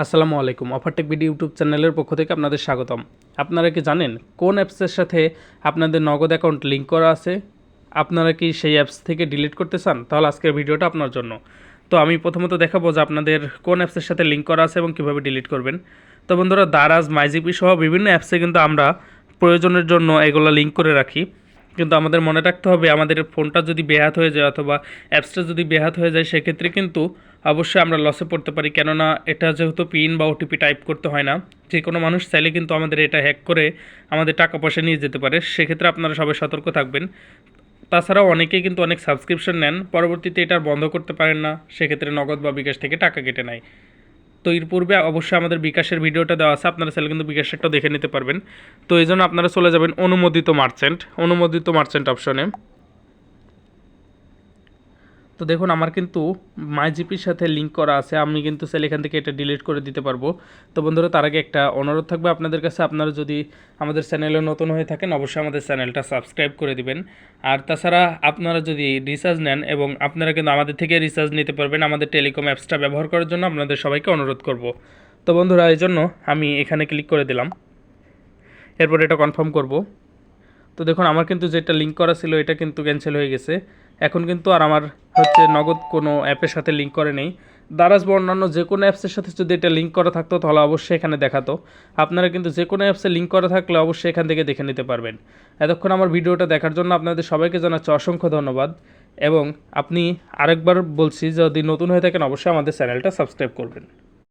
আসসালামু আলাইকুম অফারটেক BD YouTube চ্যানেলের পক্ষ থেকে আপনাদের স্বাগতম। আপনারা কি জানেন কোন অ্যাপসের সাথে আপনাদের নগদ অ্যাকাউন্ট লিঙ্ক করা আছে? আপনারা কি সেই অ্যাপস থেকে ডিলিট করতে চান? তাহলে আজকের ভিডিওটা আপনার জন্য। তো আমি প্রথমত দেখাবো যে আপনাদের কোন অ্যাপসের সাথে লিঙ্ক করা আছে এবং কীভাবে ডিলিট করবেন। তো বন্ধুরা, দারাজ, মাইজিপি সহ বিভিন্ন অ্যাপসে কিন্তু আমরা প্রয়োজনের জন্য এগুলো লিঙ্ক করে রাখি। কিন্তু আমাদের মনে রাখতে হবে, আমাদের ফোনটা যদি বেহাত হয়ে যায় অথবা অ্যাপসটা যদি বেহাত হয়ে যায়, সেক্ষেত্রে কিন্তু অবশ্যই আমরা লসে পড়তে পারি। কেননা এটা যেহেতু পিন বা ওটিপি টাইপ করতে হয় না যে কোনো মানুষ চাইলে কিন্তু আমাদের এটা হ্যাক করে আমাদের টাকা পয়সা নিয়ে যেতে পারে। সেক্ষেত্রে আপনারা সবাই সতর্ক থাকবেন। তাছাড়াও অনেকেই কিন্তু অনেক সাবস্ক্রিপশন নেন, পরবর্তীতে এটা বন্ধ করতে পারেন না, সেক্ষেত্রে নগদ বা বিকাশ থেকে টাকা কেটে নেয়। তো এর পূর্বে অবশ্যই আমাদের বিকাশের ভিডিওটা দেওয়া আছে, আপনারা চাইলে কিন্তু বিকাশেরটাও দেখে নিতে পারবেন। তো এই জন্য আপনারা চলে যাবেন অনুমোদিত মার্চেন্ট অনুমোদিত মার্চেন্ট অপশনে তো দেখুন, আমার কিন্তু মাই জিপির সাথে লিঙ্ক করা আছে। আমি কিন্তু চাইলে এখান থেকে এটা ডিলিট করে দিতে পারব। তো বন্ধুরা, তার আগে একটা অনুরোধ থাকবে আপনাদের কাছে। আপনারা যদি আমাদের চ্যানেলে নতুন হয়ে থাকেন, অবশ্যই আমাদের চ্যানেলটা সাবস্ক্রাইব করে দিবেন। আর তাছাড়া আপনারা যদি রিচার্জ নেন এবং আপনারা কিন্তু আমাদের থেকে রিচার্জ নিতে পারবেন আমাদের টেলিকম অ্যাপসটা ব্যবহার করার জন্য, আপনাদের সবাইকে অনুরোধ করব। তো বন্ধুরা, এই জন্য আমি এখানে ক্লিক করে দিলাম। এরপর এটা কনফার্ম করব। তো দেখুন, আমার কিন্তু যেটা লিঙ্ক করা ছিল, এটা কিন্তু ক্যান্সেল হয়ে গেছে। এখন কিন্তু আর আমার হচ্ছে নগদ কোনো অ্যাপের সাথে লিঙ্ক করে নেই। দারাজ বা অন্যান্য যে কোনো অ্যাপসের সাথে যদি এটা লিঙ্ক করা থাকতো, তাহলে অবশ্যই এখানে দেখাতো। আপনারা কিন্তু যে কোনো অ্যাপসে লিঙ্ক করা থাকলে অবশ্যই এখান থেকে দেখে নিতে পারবেন। এতক্ষণ আমার ভিডিওটা দেখার জন্য আপনাদের সবাইকে জানাচ্ছি অসংখ্য ধন্যবাদ। এবং আপনি আরেকবার বলছি, যদি নতুন হয়ে থাকেন, অবশ্যই আমাদের চ্যানেলটা সাবস্ক্রাইব করবেন।